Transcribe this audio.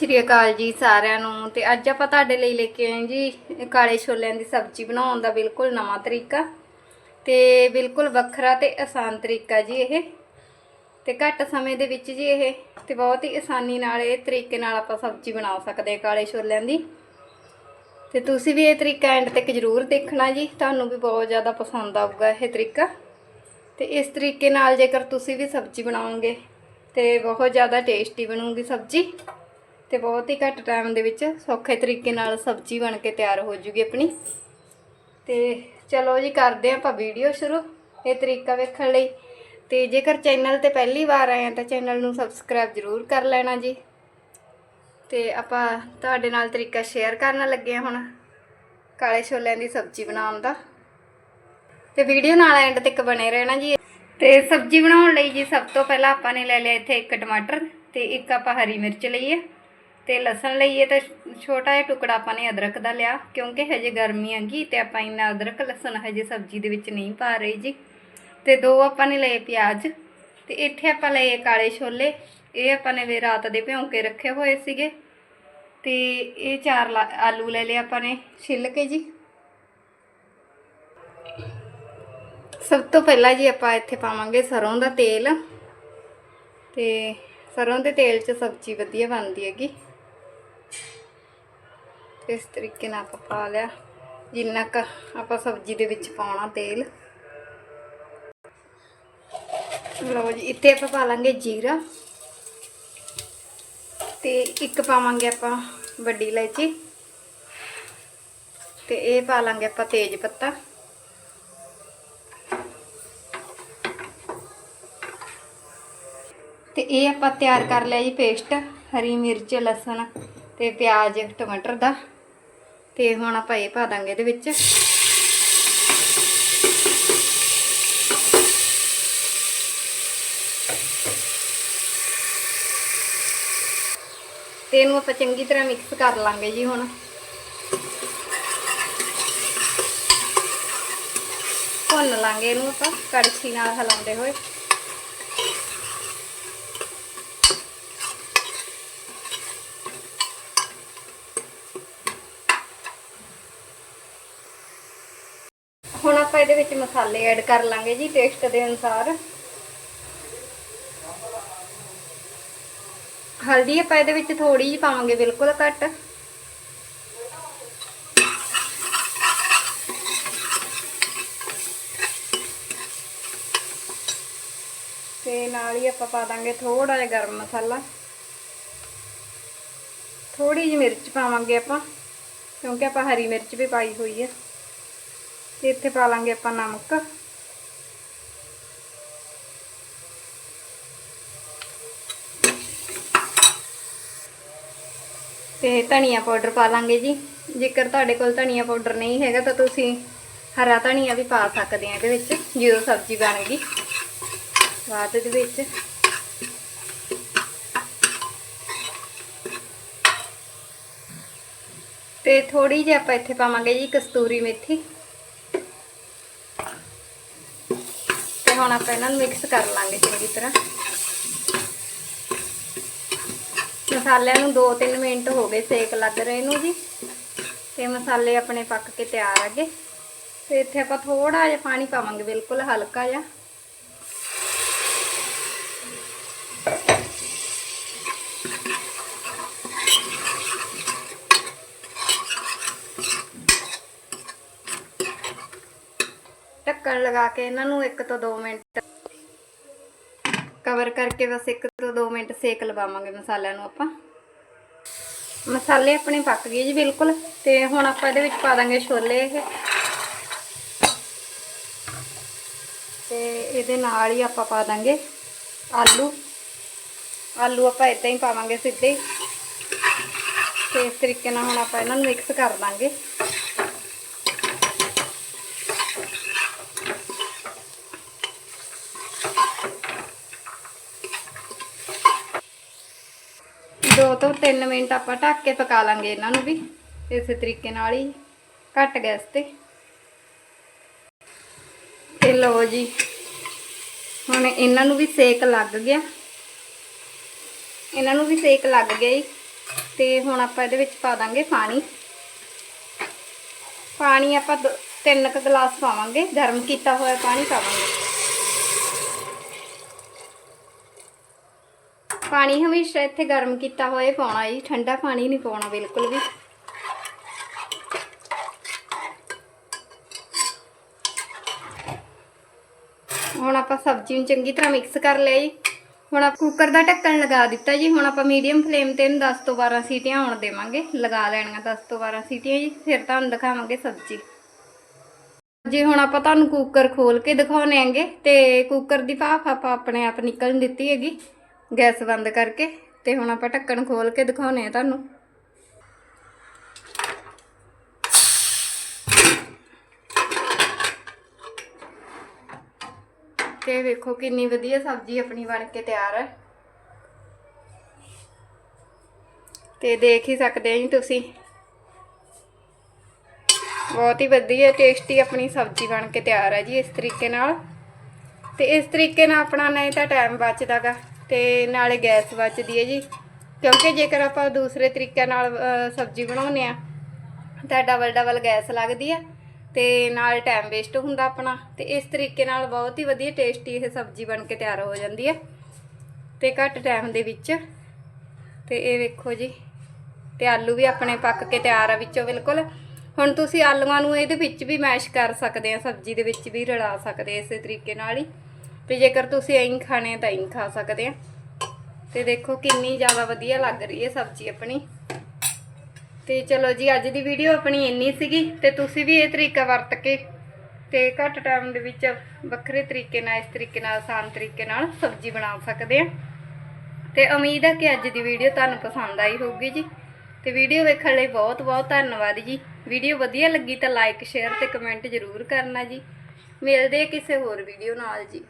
ਸ਼੍ਰੀ ਅਕਾਲ ਜੀ ਸਾਰਿਆਂ ਨੂੰ। ਤੇ ਅੱਜ ਆਪਾਂ ਤੁਹਾਡੇ ਲਈ ਲੈ ਕੇ ਆਏ ਜੀ ਕਾਲੇ ਛੋਲਿਆਂ ਦੀ ਸਬਜ਼ੀ ਬਣਾਉਣ ਦਾ ਬਿਲਕੁਲ ਨਵਾਂ ਤਰੀਕਾ ਤੇ ਬਿਲਕੁਲ ਵੱਖਰਾ ਤੇ ਆਸਾਨ ਤਰੀਕਾ ਜੀ ਇਹ। ਤੇ ਘੱਟ ਸਮੇਂ ਦੇ ਵਿੱਚ ਜੀ ਇਹ ਤੇ ਬਹੁਤ ਹੀ ਆਸਾਨੀ ਨਾਲ ਇਹ ਤਰੀਕੇ ਨਾਲ ਆਪਾਂ ਸਬਜ਼ੀ ਬਣਾ ਸਕਦੇ ਹਾਂ ਕਾਲੇ ਛੋਲਿਆਂ ਦੀ। ਤੇ ਤੁਸੀਂ ਵੀ ਇਹ ਤਰੀਕਾ ਐਂਡ ਤੱਕ ਜ਼ਰੂਰ ਦੇਖਣਾ ਜੀ, ਤੁਹਾਨੂੰ ਵੀ ਬਹੁਤ ਜ਼ਿਆਦਾ ਪਸੰਦ ਆਊਗਾ ਇਹ ਤਰੀਕਾ। ਤੇ ਇਸ ਤਰੀਕੇ ਨਾਲ ਜੇਕਰ ਤੁਸੀਂ ਵੀ ਸਬਜ਼ੀ ਬਣਾਓਗੇ ਤੇ ਬਹੁਤ ਜ਼ਿਆਦਾ ਟੇਸਟੀ ਬਣੂਗੀ ਸਬਜ਼ੀ। ਤੇ ਬਹੁਤ ਹੀ ਘੱਟ ਟਾਈਮ ਦੇ ਵਿੱਚ ਸੌਖੇ ਤਰੀਕੇ ਨਾਲ ਸਬਜ਼ੀ ਬਣ ਕੇ ਤਿਆਰ ਹੋ ਜੂਗੀ ਆਪਣੀ। ਤੇ ਚਲੋ ਜੀ ਕਰਦੇ ਹਾਂ ਆਪਾਂ ਵੀਡੀਓ ਸ਼ੁਰੂ, ਇਹ ਤਰੀਕਾ ਵੇਖਣ ਲਈ। ਤੇ ਜੇਕਰ ਚੈਨਲ ਤੇ ਪਹਿਲੀ ਵਾਰ ਆਏ ਆ ਤਾਂ ਚੈਨਲ ਨੂੰ ਸਬਸਕ੍ਰਾਈਬ ਜ਼ਰੂਰ ਕਰ ਲੈਣਾ ਜੀ। ਤੇ ਆਪਾਂ ਤੁਹਾਡੇ ਨਾਲ ਤਰੀਕਾ ਸ਼ੇਅਰ ਕਰਨ ਲੱਗੇ ਹਾਂ ਹੁਣ, ਕਾਲੇ ਛੋਲਿਆਂ ਦੀ ਸਬਜ਼ੀ ਬਣਾਉਣ ਦਾ। ਤੇ ਵੀਡੀਓ ਨਾਲ ਐਂਡ ਤੱਕ ਬਣੇ ਰਹਿਣਾ ਜੀ। ਤੇ ਸਬਜ਼ੀ ਬਣਾਉਣ ਲਈ ਜੀ ਸਭ ਤੋਂ ਪਹਿਲਾਂ ਆਪਾਂ ਨੇ ਲੈ ਲਿਆ ਇੱਥੇ ਇੱਕ ਟਮਾਟਰ ਤੇ ਇੱਕ ਆਪਾਂ ਹਰੀ ਮਿਰਚ ਲਈ ਹੈ। ਤੇ ਲਸਣ ਲਈਏ ਤਾਂ ਛੋਟਾ ਜਿਹਾ ਟੁਕੜਾ ਆਪਾਂ ਨੇ ਅਦਰਕ ਦਾ ਲਿਆ, ਕਿਉਂਕਿ ਹਜੇ ਗਰਮੀ ਆਂਗੀ ਤੇ ਆਪਾਂ ਇੰਨਾ ਅਦਰਕ, ਲਸਣ ਹਜੇ ਸਬਜ਼ੀ ਦੇ ਵਿੱਚ ਨਹੀਂ ਪਾ ਰਹੇ ਜੀ। ਤੇ ਦੋ ਆਪਾਂ ਨੇ ਲਏ ਪਿਆਜ਼, ਤੇ ਇੱਥੇ ਆਪਾਂ ਲਏ ਕਾਲੇ ਛੋਲੇ, ਇਹ ਆਪਾਂ ਨੇ ਵੀ ਰਾਤ ਦੇ ਭਿਉਂ ਕੇ ਰੱਖੇ ਹੋਏ ਸੀਗੇ। ਤੇ ਇਹ ਚਾਰ ਲਾ- ਆਲੂ ਲੈ ਲਏ ਆਪਾਂ ਨੇ ਛਿੱਲ ਕੇ ਜੀ। ਸਭ ਤੋਂ ਪਹਿਲਾਂ ਜੀ ਆਪਾਂ ਇੱਥੇ ਪਾਵਾਂਗੇ ਸਰੋਂ ਦਾ ਤੇਲ। ਤੇ ਸਰੋਂ ਦੇ ਤੇਲ 'ਚ ਸਬਜ਼ੀ ਵਧੀਆ ਬਣਦੀ ਹੈਗੀ। ਇਸ ਤਰੀਕੇ ਨਾਲ ਆਪਾਂ ਪਾ ਲਿਆ। ਜਿੰਨਾ ਕ ਆਪਾਂ ਸਬਜ਼ੀ ਦੇ ਵਿੱਚ ਪਾਉਣਾ ਤੇਲ। ਲਓ ਜੀ, ਇੱਥੇ ਆਪਾਂ ਪਾ ਲਾਂਗੇ ਜੀਰਾ। ਤੇ ਇੱਕ ਪਾਵਾਂਗੇ ਆਪਾਂ ਵੱਡੀ ਇਲਾਇਚੀ। ਤੇ ਇਹ ਪਾ ਲਾਂਗੇ ਆਪਾਂ ਤੇਜ ਪੱਤਾ। ਤੇ ਇਹ ਆਪਾਂ ਤਿਆਰ ਕਰ ਲਿਆ ਜੀ ਪੇਸਟ, ਹਰੀ ਮਿਰਚ, ਲਸਣ ਤੇ ਪਿਆਜ਼, ਟਮਾਟਰ ਦਾ। ਤੇ ਹੁਣ ਆਪਾਂ ਇਹ ਪਾ ਦਾਂਗੇ ਇਹਦੇ ਵਿੱਚ। ਤੇ ਇਹਨੂੰ ਆਪਾਂ ਚੰਗੀ ਤਰ੍ਹਾਂ ਮਿਕਸ ਕਰ ਲਾਂਗੇ ਜੀ ਹੁਣ। ਭੁੰਨ ਲਾਂਗੇ ਇਹਨੂੰ ਆਪਾਂ, ਕੜਛੀ ਨਾਲ ਹਲਾਉਂਦੇ ਹੋਏ ਹੁਣ ਆਪਾਂ ਇਹਦੇ ਵਿੱਚ ਮਸਾਲੇ ਐਡ ਕਰ ਲਾਂਗੇ ਜੀ ਟੇਸਟ ਦੇ ਅਨੁਸਾਰ। ਹਲਦੀ ਆਪਾਂ ਇਹਦੇ ਵਿੱਚ ਥੋੜੀ ਜਿਹੀ ਪਾਵਾਂਗੇ, ਬਿਲਕੁਲ ਘੱਟ। ਤੇ ਨਾਲ ਹੀ ਆਪਾਂ ਪਾ ਦਾਂਗੇ ਥੋੜਾ ਜਿਹਾ ਗਰਮ ਮਸਾਲਾ। ਥੋੜੀ ਜਿਹੀ ਮਿਰਚ ਪਾਵਾਂਗੇ ਆਪਾਂ, ਕਿਉਂਕਿ ਆਪਾਂ ਹਰੀ ਮਿਰਚ ਵੀ ਪਾਈ ਹੋਈ ਹੈ। ਤੇ ਇੱਥੇ ਪਾ ਲਾਂਗੇ ਆਪਾਂ ਨਮਕ। ਤੇ ਧਨੀਆ ਪਾਊਡਰ ਪਾ ਲਾਂਗੇ ਜੀ। ਜੇਕਰ ਤੁਹਾਡੇ ਕੋਲ ਧਨੀਆ ਪਾਊਡਰ ਨਹੀਂ ਹੈਗਾ ਤਾਂ ਤੁਸੀਂ ਹਰਾ ਧਨੀਆ ਵੀ ਪਾ ਸਕਦੇ ਆ ਇਹਦੇ ਵਿੱਚ, ਜਦੋਂ ਸਬਜ਼ੀ ਬਣ ਗਈ ਬਾਅਦ ਦੇ ਵਿੱਚ ਤੇ ਥੋੜੀ ਜਿਹੀ ਆਪਾਂ ਇੱਥੇ ਪਾਵਾਂਗੇ ਜੀ ਕਸਤੂਰੀ ਮੇਥੀ। ਹੁਣ ਆਪਾਂ ਇਹਨਾਂ ਨੂੰ ਮਿਕਸ ਕਰ ਲਾਂਗੇ ਚੰਗੀ ਤਰ੍ਹਾਂ। ਮਸਾਲਿਆਂ ਨੂੰ 2-3 ਮਿੰਟ ਹੋ ਗਏ ਸੇਕ ਲੱਗ ਰਹੇ ਨੂੰ ਜੀ। ਤੇ ਮਸਾਲੇ ਆਪਣੇ ਪੱਕ ਕੇ ਤਿਆਰ ਆਗੇ ਤੇ ਇੱਥੇ ਆਪਾਂ ਥੋੜਾ ਜਿਹਾ ਪਾਣੀ ਪਾਵਾਂਗੇ, ਬਿਲਕੁਲ ਹਲਕਾ ਜਿਹਾ। ਢੱਕਣ ਲਗਾ ਕੇ ਇਹਨਾਂ ਨੂੰ 1 ਤੋਂ 2 ਮਿੰਟ ਕਵਰ ਕਰਕੇ ਬਸ 1 ਤੋਂ 2 ਮਿੰਟ ਸੇਕ ਲਵਾਵਾਂਗੇ ਮਸਾਲਿਆਂ ਨੂੰ ਆਪਾਂ। ਮਸਾਲੇ ਆਪਣੇ ਪੱਕ ਗਏ ਜੀ ਬਿਲਕੁਲ ਤੇ ਹੁਣ ਆਪਾਂ ਇਹਦੇ ਵਿੱਚ ਪਾ ਦਾਂਗੇ ਛੋਲੇ ਇਹ। ਤੇ ਇਹਦੇ ਨਾਲ ਹੀ ਆਪਾਂ ਪਾ ਦਾਂਗੇ ਆਲੂ। ਆਲੂ ਆਪਾਂ ਇਦਾਂ ਹੀ ਪਾਵਾਂਗੇ ਸਿੱਧੇ। ਤੇ ਇਸ ਤਰੀਕੇ ਨਾਲ ਹੁਣ ਆਪਾਂ ਇਹਨਾਂ ਨੂੰ ਮਿਕਸ ਕਰ ਦਾਂਗੇ। ਦੋ ਤੋਂ 3 ਮਿੰਟ ਆਪਾਂ ਢੱਕ ਕੇ ਪਕਾ ਲਾਂਗੇ ਇਹਨਾਂ ਨੂੰ ਵੀ, ਇਸੇ ਤਰੀਕੇ ਨਾਲ ਹੀ ਘੱਟ ਗੈਸ ਤੇ। ਤੇ ਲਓ ਜੀ, ਹੁਣ ਇਹਨਾਂ ਨੂੰ ਵੀ ਸੇਕ ਲੱਗ ਗਿਆ। ਇਹਨਾਂ ਨੂੰ ਵੀ ਸੇਕ ਲੱਗ ਗਿਆ ਜੀ, ਤੇ ਹੁਣ ਆਪਾਂ ਇਹਦੇ ਵਿੱਚ ਪਾ ਦਾਂਗੇ ਪਾਣੀ। ਪਾਣੀ ਆਪਾਂ ਦੋ- ਤਿੰਨ ਕੁ ਗਲਾਸ ਪਾਵਾਂਗੇ, ਗਰਮ ਕੀਤਾ ਹੋਇਆ ਪਾਣੀ ਪਾਵਾਂਗੇ। ਪਾਣੀ ਹਮੇਸ਼ਾ ਇੱਥੇ ਗਰਮ ਕੀਤਾ ਹੋਇਆ ਪਾਉਣਾ ਜੀ, ਠੰਡਾ ਪਾਣੀ ਨਹੀਂ ਪਾਉਣਾ ਬਿਲਕੁਲ ਵੀ। ਹੁਣ ਆਪਾਂ ਸਬਜ਼ੀ ਨੂੰ ਚੰਗੀ ਤਰ੍ਹਾਂ ਮਿਕਸ ਕਰ ਲਿਆ ਜੀ। ਹੁਣ ਆਪਾਂ ਕੁੱਕਰ ਦਾ ਢੱਕਣ ਲਗਾ ਦਿੱਤਾ ਜੀ। ਹੁਣ ਆਪਾਂ ਮੀਡੀਅਮ ਫਲੇਮ ਤੇ ਇਹਨੂੰ 10 ਤੋਂ 12 ਸੀਟੀਆਂ ਆਉਣ ਦੇਵਾਂਗੇ। ਲਗਾ ਲੈਣੀਆਂ 10 ਤੋਂ 12 ਸੀਟੀਆਂ ਜੀ, ਫਿਰ ਤੁਹਾਨੂੰ ਦਿਖਾਵਾਂਗੇ ਸਬਜ਼ੀ। ਜੀ ਹੁਣ ਆਪਾਂ ਤੁਹਾਨੂੰ ਕੁੱਕਰ ਖੋਲ ਕੇ ਦਿਖਾਉਣੇ ਆਂਗੇ ਤੇ ਕੁੱਕਰ ਦੀ ਭਾਫ ਆਪਾਂ ਆਪਣੇ ਆਪ ਨਿਕਲਣ ਦਿੱਤੀ ਹੈਗੀ। ਗੈਸ ਬੰਦ ਕਰਕੇ ਤੇ ਹੁਣ ਆਪਾਂ ਢੱਕਣ ਖੋਲ ਕੇ ਦਿਖਾਉਣੇ ਆ ਤੁਹਾਨੂੰ। ਤੇ ਵੇਖੋ ਕਿੰਨੀ ਵਧੀਆ ਸਬਜ਼ੀ ਆਪਣੀ ਬਣ ਕੇ ਤਿਆਰ ਹੈ। ਤੇ ਦੇਖ ਹੀ ਸਕਦੇ ਜੀ ਤੁਸੀਂ। ਬਹੁਤ ਹੀ ਵਧੀਆ ਟੇਸਟੀ ਆਪਣੀ ਸਬਜ਼ੀ ਬਣ ਕੇ ਤਿਆਰ ਹੈ ਜੀ ਇਸ ਤਰੀਕੇ ਨਾਲ। ਤੇ ਇਸ ਤਰੀਕੇ ਨਾਲ ਆਪਣਾ ਨਹੀਂ ਤਾਂ ਟਾਈਮ ਬਚਦਾਗਾ ਤੇ ਨਾਲੇ ਗੈਸ ਬਚਦੀ ਹੈ ਜੀ। ਕਿਉਂਕਿ ਜੇਕਰ ਆਪਾਂ ਦੂਸਰੇ ਤਰੀਕੇ ਨਾਲ ਸਬਜ਼ੀ ਬਣਾਉਂਦੇ ਆ ਤਾਂ ਡਬਲ ਡਬਲ ਗੈਸ ਲੱਗਦੀ ਹੈ ਤੇ ਨਾਲ ਟਾਈਮ ਵੇਸਟ ਹੁੰਦਾ ਆਪਣਾ। ਤੇ ਇਸ ਤਰੀਕੇ ਨਾਲ ਬਹੁਤ ਹੀ ਵਧੀਆ ਟੇਸਟੀ ਇਹ ਸਬਜ਼ੀ ਬਣ ਕੇ ਤਿਆਰ ਹੋ ਜਾਂਦੀ ਹੈ ਤੇ ਘੱਟ ਟਾਈਮ ਦੇ ਵਿੱਚ। ਤੇ ਇਹ ਵੇਖੋ ਜੀ, ਤੇ ਆਲੂ ਵੀ ਆਪਣੇ ਪੱਕ ਕੇ ਤਿਆਰ ਆ ਵਿੱਚੋਂ ਬਿਲਕੁਲ। ਹੁਣ ਤੁਸੀਂ ਆਲੂਆਂ ਨੂੰ ਇਹਦੇ ਵਿੱਚ ਵੀ ਮੈਸ਼ ਕਰ ਸਕਦੇ ਆ, ਸਬਜ਼ੀ ਦੇ ਵਿੱਚ ਵੀ ਰਲਾ ਸਕਦੇ ਆ ਇਸੇ ਤਰੀਕੇ ਨਾਲ ਹੀ। ਤੇ ਜੇਕਰ ਤੁਸੀਂ ਐਂ ਖਾਣੇ ਤਾਂ ਐਂ ਖਾ ਸਕਦੇ ਆ। ਤੇ ਦੇਖੋ ਕਿੰਨੀ ਜ਼ਿਆਦਾ ਵਧੀਆ ਲੱਗ ਰਹੀ ਹੈ ਸਬਜ਼ੀ ਆਪਣੀ। ਤੇ ਚਲੋ ਜੀ, ਅੱਜ ਦੀ ਵੀਡੀਓ ਆਪਣੀ ਇੰਨੀ ਸੀਗੀ ਤੇ ਤੁਸੀਂ ਵੀ ਇਹ ਤਰੀਕਾ ਵਰਤ ਕੇ ਤੇ ਘੱਟ ਟਾਈਮ ਦੇ ਵਿੱਚ ਵੱਖਰੇ ਤਰੀਕੇ ਨਾਲ, ਇਸ ਤਰੀਕੇ ਨਾਲ, ਆਸਾਨ ਤਰੀਕੇ ਨਾਲ ਸਬਜ਼ੀ ਬਣਾ ਸਕਦੇ ਆ। ਤੇ ਉਮੀਦ ਹੈ ਕਿ ਅੱਜ ਦੀ ਵੀਡੀਓ ਤੁਹਾਨੂੰ ਪਸੰਦ ਆਈ ਹੋਊਗੀ ਜੀ। ਤੇ ਵੀਡੀਓ ਵੇਖਣ ਲਈ ਬਹੁਤ ਬਹੁਤ ਧੰਨਵਾਦ ਜੀ। ਵੀਡੀਓ ਵਧੀਆ ਲੱਗੀ ਤਾਂ ਲਾਈਕ ਸ਼ੇਅਰ ਤੇ ਕਮੈਂਟ ਜ਼ਰੂਰ ਕਰਨਾ ਜੀ। ਮਿਲਦੇ ਕਿਸੇ ਹੋਰ ਵੀਡੀਓ ਨਾਲ ਜੀ।